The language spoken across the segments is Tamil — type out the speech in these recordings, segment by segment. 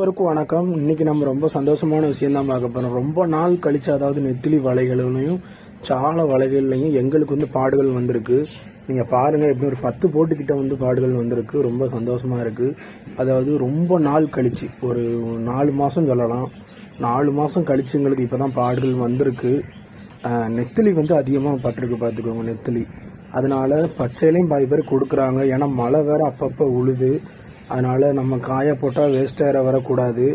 வரைக்கும் வணக்கம். இன்னைக்கு நம்ம ரொம்ப சந்தோஷமான விஷயம் தான் பார்க்க போகிறோம் ரொம்ப நாள் கழிச்சு அதாவது நெத்திலி வலைகளையும் சால வலைகள்லையும் எங்களுக்கு வந்து பாடுகள் வந்திருக்கு. நீங்கள் பாருங்கள் எப்படி ஒரு பத்து போட்டுக்கிட்ட வந்து பாடுகள் வந்திருக்கு. ரொம்ப சந்தோஷமாக இருக்குது அதாவது ரொம்ப நாள் கழிச்சு ஒரு நாலு மாதம் சொல்லலாம். நாலு மாதம் கழிச்சு எங்களுக்கு இப்போ தான் பாடுகள் வந்திருக்கு. நெத்திலி வந்து அதிகமாக பட்டிருக்கு பார்த்துக்கோங்க நெத்திலி. அதனால் பச்சையிலையும் பாதி பேர் கொடுக்குறாங்க. ஏன்னா மழை வேறு அப்பப்போ உழுது. அதனால் நம்ம காய போட்டால் வேஸ்டாக வரக்கூடாது.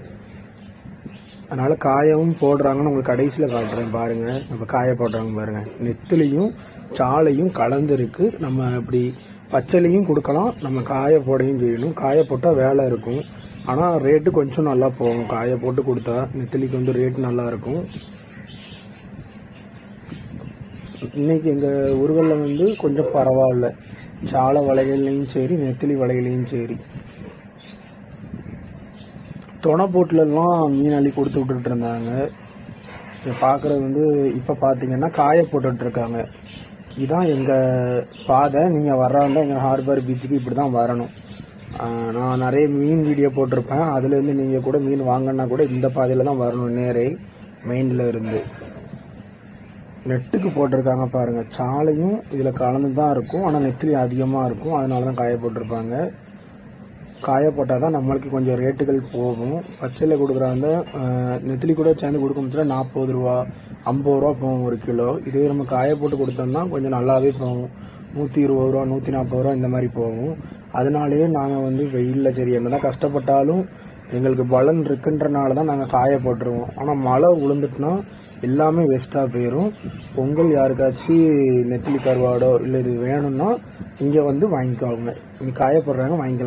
அதனால் காயவும் போடுறாங்கன்னு உங்களுக்கு கடைசியில் காட்டுறேன் பாருங்கள் நம்ம காய போடுறாங்க பாருங்கள் நெத்திலையும் சாலையும் கலந்துருக்கு. நம்ம இப்படி பச்சலையும் கொடுக்கலாம். நம்ம காய போடையும் செய்யணும். காய போட்டால் வேலை இருக்கும். ஆனால் ரேட்டு கொஞ்சம் நல்லா போகும். காய போட்டு கொடுத்தா நெத்திலிக்கு வந்து ரேட் நல்லா இருக்கும். இன்னைக்கு எங்கள் ஊர்களில் வந்து கொஞ்சம் பரவாயில்ல. சால வலைகள்லையும் சரி நெத்திலி வலைகளையும் சரி. துணை போட்டிலெல்லாம் மீன் அள்ளி கொடுத்து விட்டுட்டு இருந்தாங்க. பார்க்குறது வந்து இப்போ பார்த்தீங்கன்னா காய போட்டுட்டு இருக்காங்க. எங்கள் பாதை. நீங்கள் வர்றாங்க எங்கள் ஹார்பர் பீச்சுக்கு இப்படி தான் வரணும். நான் நிறைய மீன் வீடியோ போட்டிருப்பேன். அதுலேருந்து நீங்கள் கூட மீன் வாங்கினா கூட இந்த பாதையில் தான் வரணும் நேரே. மெயினில் இருந்து. நெட்டுக்கு போட்டிருக்காங்க பாருங்க. சாலையும் இதில் கலந்து தான் இருக்கும். ஆனால் நெத்திலி அதிகமாக இருக்கும். அதனால தான் காய போட்டிருப்பாங்க காய போட்டால் தான் நம்மளுக்கு கொஞ்சம் ரேட்டுகள் போகும். பச்சையில் கொடுக்குறாங்க அந்த நெத்திலி கூட சேர்ந்து கொடுக்க முடியல. நாற்பது ரூபா ஐம்பது ரூபா போகும் ஒரு கிலோ. இதே நம்ம காய போட்டு கொடுத்தோம்னா கொஞ்சம் நல்லாவே போகும். நூற்றி இருபது ரூபா நூற்றி நாற்பது ரூபா இந்த மாதிரி போகும். அதனாலேயே நாங்கள் வந்து வெயிலில் சரி என்ன தான் கஷ்டப்பட்டாலும் எங்களுக்கு பலன் இருக்குன்றனால தான் நாங்கள் காய போட்டுருவோம் ஆனால் மழை விழுந்துட்டுனா எல்லாமே வேஸ்ட்டாக போயிடும் பொங்கல் யாருக்காச்சும் நெத்திலி கருவாடோ இல்லை இது வேணும்னா இங்கே வந்து வாங்கிக்கோங்க. இங்கே காயப்படுறாங்க வாங்கிக்கலாம்.